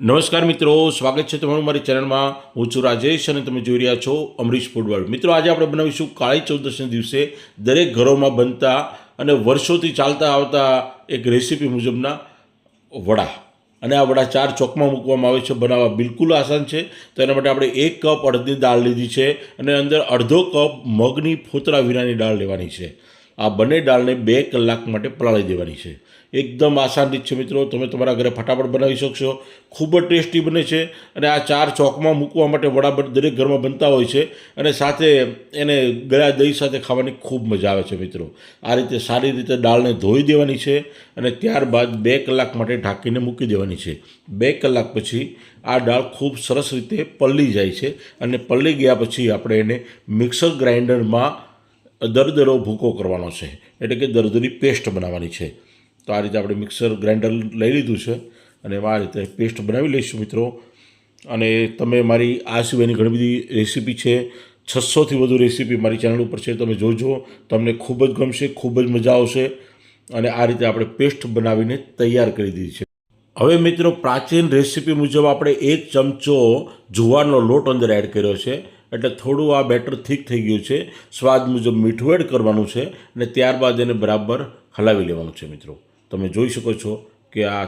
નમસ્કાર મિત્રો, સ્વાગત છે તમારું મારી ચેનલમાં. હું છું રાજેશ અને તમે જોઈ રહ્યા છો અમરીશ ફૂડવર્લ્ડ મિત્રો, આજે આપણે બનાવીશું કાળી ચૌદશના દિવસે દરેક ઘરોમાં બનતા અને વર્ષોથી ચાલતા આવતા એક રેસીપી મુજબના વડા. અને આ વડા ચાર ચોકમાં મૂકવામાં આવે છે, બનાવવા બિલકુલ આસાન છે. તો એના માટે આપણે એક કપ અડદની દાળ લીધી છે અને અંદર અડધો કપ મગની ફોતરા વિનાની દાળ લેવાની છે. આ બંને દાળને બે કલાક માટે પલાળી દેવાની છે. એકદમ આસાન રીત છે મિત્રો. તમે તમારા ઘરે ફટાફટ બનાવી શકશો. ખૂબ જ ટેસ્ટી બને છે અને આ ચાર ચોકમાં મૂકવા માટે વડા દરેક ઘરમાં બનતા હોય છે અને સાથે એને ગળા દહીં સાથે ખાવાની ખૂબ મજા આવે છે મિત્રો. આ રીતે સારી રીતે દાળને ધોઈ દેવાની છે અને ત્યારબાદ બે કલાક માટે ઢાંકીને મૂકી દેવાની છે. બે કલાક પછી આ દાળ ખૂબ સરસ રીતે પલળી જાય છે અને પલળી ગયા પછી આપણે એને મિક્સર ગ્રાઇન્ડરમાં દરદરો ભૂકો કરવાનો છે. એટલે કે દરદરી પેસ્ટ બનાવવાની છે. તો આ રીતે આપણે મિક્સર ગ્રાઇન્ડર લઈ લીધું છે અને એમાં આ રીતે પેસ્ટ બનાવી લઈશું મિત્રો. અને તમે મારી આ સિવાયની ઘણી બધી રેસીપી છે. છસોથી વધુ રેસીપી મારી ચેનલ ઉપર છે. તમે જોજો. તમને ખૂબ જ ગમશે, ખૂબ જ મજા આવશે. અને આ રીતે આપણે પેસ્ટ બનાવીને તૈયાર કરી દીધી છે. હવે મિત્રો, પ્રાચીન રેસીપી મુજબ આપણે એક ચમચો જુવારનો લોટ અંદર એડ કર્યો છે. એટલે થોડું આ બેટર થીક થઈ ગયું છે. સ્વાદ મુજબ મીઠું એડ કરવાનું છે અને ત્યારબાદ એને બરાબર હલાવી લેવાનું છે મિત્રો. તમે જોઈ શકો છો કે આ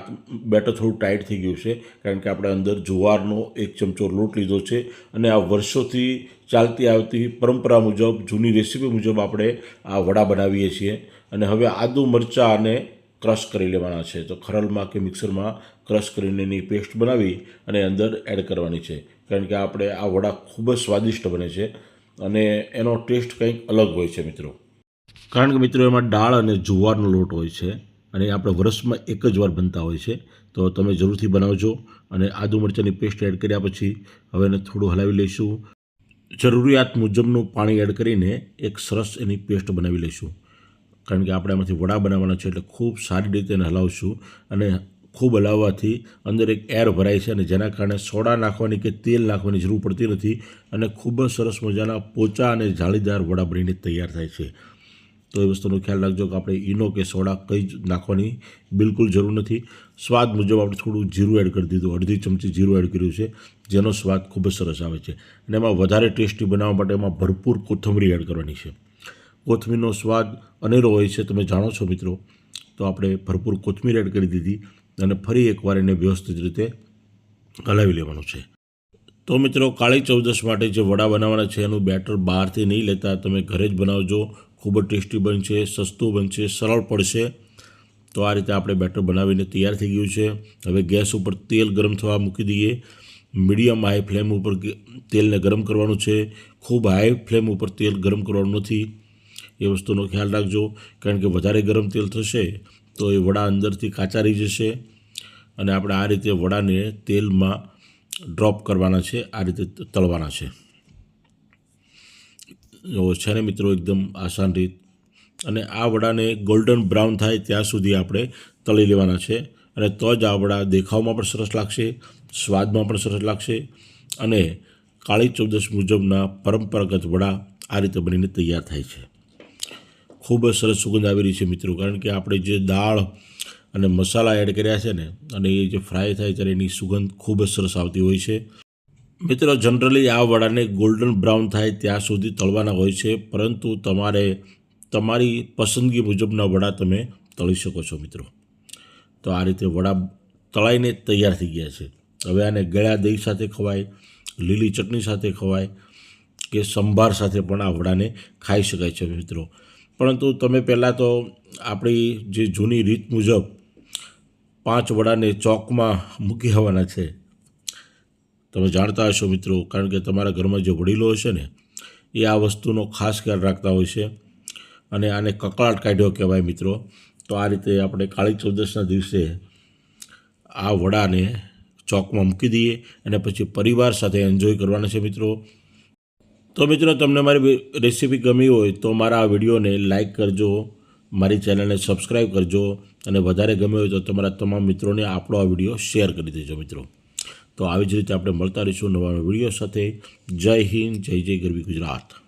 બેટર થોડું ટાઈટ થઈ ગયું છે, કારણ કે આપણે અંદર જુવારનો એક ચમચો લોટ લીધો છે અને આ વર્ષોથી ચાલતી આવતી પરંપરા મુજબ, જૂની રેસીપી મુજબ આપણે આ વડા બનાવીએ છીએ અને હવે આદુ, મરચાં અને ક્રશ કરી લેવાના છે. તો ખરલમાં કે મિક્સરમાં ક્રશ કરીને એની પેસ્ટ બનાવી અને અંદર એડ કરવાની છે, કારણ કે આપણે આ વડા ખૂબ જ સ્વાદિષ્ટ બને છે અને એનો ટેસ્ટ કંઈક અલગ હોય છે મિત્રો. કારણ કે મિત્રો, એમાં દાળ અને જુવારનો લોટ હોય છે. અને આપણે વર્ષમાં એક જ વાર બનતા હોય છે. તો તમે જરૂરથી બનાવજો અને આદુ મરચાંની પેસ્ટ એડ કર્યા પછી હવે એને થોડું હલાવી લઈશું. જરૂરિયાત મુજબનું પાણી એડ કરીને એક સરસ એની પેસ્ટ બનાવી લઈશું. કારણ કે આપણે આમાંથી વડા બનાવવાના છે એટલે ખૂબ સારી રીતે એને હલાવશું અને ખૂબ હલાવવાથી અંદર એક એર ભરાય છે અને જેના કારણે સોડા નાખવાની કે તેલ નાખવાની જરૂર પડતી નથી અને ખૂબ જ સરસ મજાના પોચા અને જાળીદાર વડા બનીને તૈયાર થાય છે. તો એ વસ્તુનો ખ્યાલ રાખજો કે આપણે ઈનો કે સોડા કંઈ જ નાખવાની બિલકુલ જરૂર નથી. સ્વાદ મુજબ આપણે થોડું જીરું એડ કરી દીધું. અડધી ચમચી જીરું એડ કર્યું છે, જેનો સ્વાદ ખૂબ જ સરસ આવે છે. અને એમાં વધારે ટેસ્ટી બનાવવા માટે એમાં ભરપૂર કોથમરી એડ કરવાની છે. કોથમીરનો સ્વાદ અનેરો હોય છે, તમે જાણો છો મિત્રો. તો આપણે ભરપૂર કોથમીર એડ કરી દીધી અને ફરી એકવાર એને વ્યવસ્થિત રીતે હલાવી લેવાનું છે. તો મિત્રો, કાળી ચૌદશ માટે જે વડા બનાવવાના છે, એનું બેટર બહારથી નહીં લેતા તમે ઘરે જ બનાવજો. ખૂબ જ ટેસ્ટી બનશે, સસ્તું બનશે, સરળ પડશે. તો આ રીતે આપણે બેટર બનાવીને તૈયાર થઈ ગયું છે. હવે ગેસ ઉપર તેલ ગરમ થવા મૂકી દઈએ. મીડિયમ હાઈ ફ્લેમ ઉપર તેલને ગરમ કરવાનું છે. ખૂબ હાઈ ફ્લેમ ઉપર તેલ ગરમ કરવાનું નથી. એ વસ્તુનો ખ્યાલ રાખજો. કારણ કે વધારે ગરમ તેલ થશે તો એ વડા અંદરથી કાચા રહી જશે. અને આપણે આ રીતે વડાને તેલમાં ડ્રોપ કરવાના છે, આ રીતે તળવાના છે. છે ને મિત્રો એકદમ આસાન રીત. અને આ વડાને ગોલ્ડન બ્રાઉન થાય ત્યાં સુધી આપણે તળી લેવાના છે. અને તો જ આ વડા દેખાવમાં પણ સરસ લાગશે, સ્વાદમાં પણ સરસ લાગશે અને કાળી ચૌદશ મુજબના પરંપરાગત વડા આ રીતે બનીને તૈયાર થાય છે. ખૂબ જ સરસ સુગંધ આવી રહી છે મિત્રો, કારણ કે આપણે જે દાળ અને મસાલા એડ કર્યા છે ને અને એ જે ફ્રાય થાય ત્યારે એની સુગંધ ખૂબ જ સરસ આવતી હોય છે. મિત્રો જનરલી આ વડાને ગોલ્ડન બ્રાઉન થાય ત્યાં સુધી તળવાના હોય છે, પરંતુ તમારે, તમારી પસંદગી મુજબના વડા તમે તળી શકો છો મિત્રો. તો આ રીતે વડા તળાઈને તૈયાર થઈ ગયા છે. હવે આને ગળ્યા દહીં સાથે ખવાય, લીલી ચટણી સાથે ખવાય કે સંભાર સાથે પણ આ વડાને ખાઈ શકાય છે મિત્રો. પરંતુ તમે પહેલાં તો આપણી જે જૂની રીત મુજબ પાંચ વડાને ચોકમાં મૂકી આવવાના છે. તમે જાણતા હશો મિત્રો, કારણ કે તમારા ઘરમાં જે વડીલો હશે ને, એ આ વસ્તુનો ખાસ ખ્યાલ રાખતા હોય છે. અને આને કકળાટ કાઢ્યો કહેવાય મિત્રો. તો આ રીતે આપણે કાળી ચૌદશના દિવસે આ વડાને ચોકમાં મૂકી દઈએ અને પછી પરિવાર સાથે એન્જોય કરવાના છે મિત્રો. તો મિત્રો, તમને મારી રેસીપી ગમી હોય તો મારા આ વિડીયોને લાઇક કરજો, મારી ચેનલને સબસ્ક્રાઈબ કરજો અને વધારે ગમ્યો હોય તો તમારા તમામ મિત્રોને આપણો આ વીડિયો શેર કરી દેજો મિત્રો. તો આવી જ રીતે આપણે મળતા રહીશું નવા વીડિયો સાથે. જય હિન્દ, જય જય ગરવી ગુજરાત.